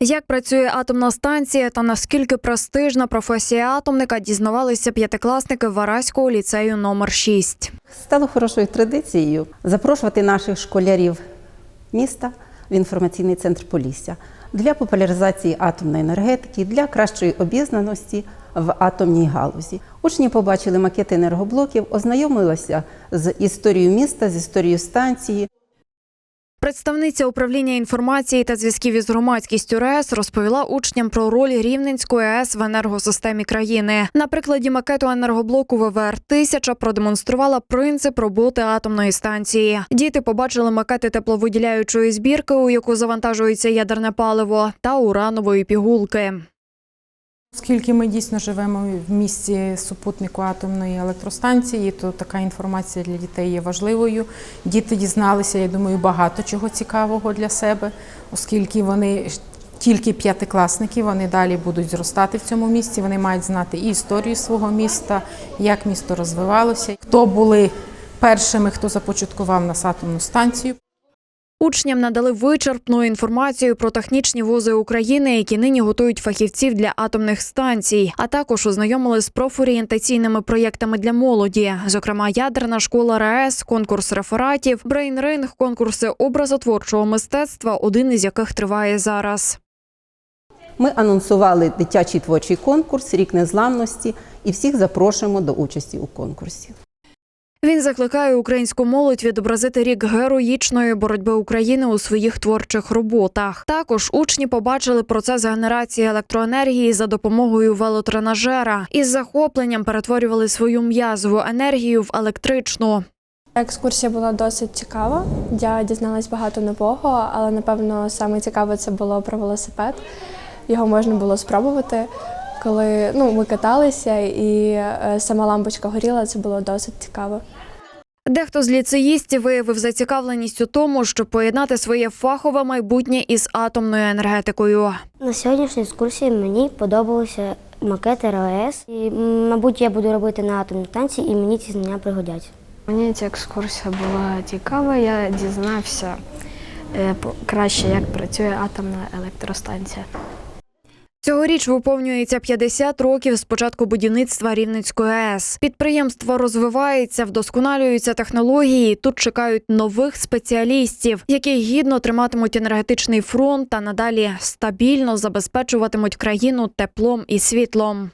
Як працює атомна станція та наскільки престижна професія атомника, дізнавалися п'ятикласники Вараського ліцею номер 6. Стало хорошою традицією запрошувати наших школярів міста в інформаційний центр Полісся для популяризації атомної енергетики, для кращої обізнаності в атомній галузі. Учні побачили макети енергоблоків, ознайомилися з історією міста, з історією станції. Представниця управління інформації та зв'язків із громадськістю РЕС розповіла учням про роль Рівненської АЕС в енергосистемі країни. На прикладі макету енергоблоку ВВР 1000 продемонструвала принцип роботи атомної станції. Діти побачили макети тепловиділяючої збірки, у яку завантажується ядерне паливо, та уранової пігулки. Оскільки ми дійсно живемо в місті супутнику атомної електростанції, то така інформація для дітей є важливою. Діти дізналися, я думаю, багато чого цікавого для себе, оскільки вони тільки п'ятикласники, вони далі будуть зростати в цьому місті. Вони мають знати і історію свого міста, як місто розвивалося, хто були першими, хто започаткував нас атомну станцію. Учням надали вичерпну інформацію про технічні вузи України, які нині готують фахівців для атомних станцій, а також ознайомили з профорієнтаційними проєктами для молоді, зокрема ядерна школа РАЕС, конкурс рефератів, брейнринг, конкурси образотворчого мистецтва, один із яких триває зараз. Ми анонсували дитячий творчий конкурс Рік незламності і всіх запрошуємо до участі у конкурсі. Він закликає українську молодь відобразити рік героїчної боротьби України у своїх творчих роботах. Також учні побачили процес генерації електроенергії за допомогою велотренажера і з захопленням перетворювали свою м'язову енергію в електричну. Екскурсія була досить цікава. Я дізналась багато нового, але напевно саме цікаве це було про велосипед. Його можна було спробувати. Коли ну, ми каталися і е, сама лампочка горіла, це було досить цікаво. Дехто з ліцеїстів виявив зацікавленість у тому, щоб поєднати своє фахове майбутнє із атомною енергетикою. На сьогоднішній екскурсії мені подобалися макети РАЕС. І, мабуть, я буду робити на атомній станції, і мені ці знання пригодяться. Мені ця екскурсія була цікава. Я дізнався е, краще, як працює атомна електростанція. Цьогоріч виповнюється 50 років з початку будівництва Рівненської АЕС. Підприємство розвивається, вдосконалюються технології. Тут чекають нових спеціалістів, які гідно триматимуть енергетичний фронт та надалі стабільно забезпечуватимуть країну теплом і світлом.